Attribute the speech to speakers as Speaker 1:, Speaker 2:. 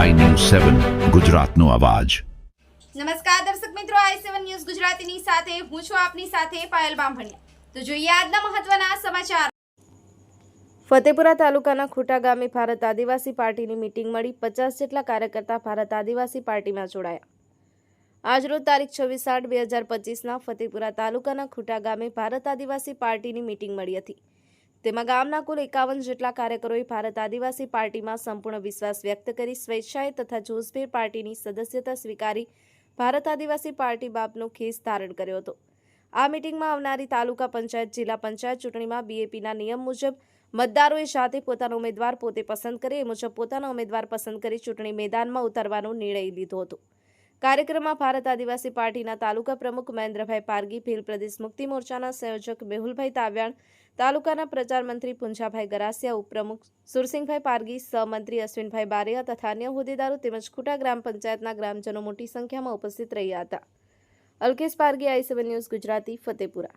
Speaker 1: સેવન ગુજરાતનો અવાજ.
Speaker 2: નમસ્કાર દર્શક મિત્રો આઈ સેવન ન્યૂઝ ગુજરાતીની સાથે હું છું આપની સાથે પાયલ બામભણિયા. તો જોઈએ આજના મહત્વના સમાચાર. ફતેપુરા તાલુકાના ખોટા ગામે ભારત આદિવાસી પાર્ટીની મિટિંગ મળી. પચાસ જેટલા કાર્યકર્તા ભારત આદિવાસી પાર્ટીમાં જોડાયા. આજરોજ તારીખ છવ્વીસ આઠ બે હજાર પચીસના ફતેપુરા તાલુકાના ખોટા ગામે ભારત આદિવાસી પાર્ટીની મિટિંગ મળી હતી. તેમાં ગામના કુલ એકાવન જેટલા કાર્યકરોએ ભારત આદિવાસી પાર્ટીમાં સંપૂર્ણ વિશ્વાસ વ્યક્ત કરી સ્વેચ્છાએ તથા જોશભેર પાર્ટીની સદસ્યતા સ્વીકારી ભારત આદિવાસી પાર્ટી બાપનો ખેસ ધારણ કર્યો હતો. આ મિટિંગમાં આવનારી તાલુકા પંચાયત, જિલ્લા પંચાયત ચૂંટણીમાં બીએપીના નિયમ મુજબ મતદારોએ જાતે પોતાનો ઉમેદવાર પોતે પસંદ કરે એ મુજબ પોતાનો ઉમેદવાર પસંદ કરી ચૂંટણી મેદાનમાં ઉતરવાનો નિર્ણય લીધો હતો. કાર્યક્રમમાં ભારત આદિવાસી પાર્ટીના તાલુકા પ્રમુખ મહેન્દ્રભાઈ પારગી, ભીલ પ્રદેશ મુક્તિ મોરચાના સંયોજક મેહુલભાઈ તાવ્યાણ, તાલુકાના પ્રચાર મંત્રી પુંજાભાઈ ગરાસિયા, ઉપપ્રમુખ સુરસિંહભાઈ પારગી, સહમંત્રી અશ્વિનભાઈ બારિયા તથા અન્ય હોદ્દેદારો તેમજ ખુટા ગ્રામ પંચાયતના ગ્રામજનો મોટી સંખ્યામાં ઉપસ્થિત રહ્યા હતા. Alkesh Pargi, I News Gujarati, Fatepura.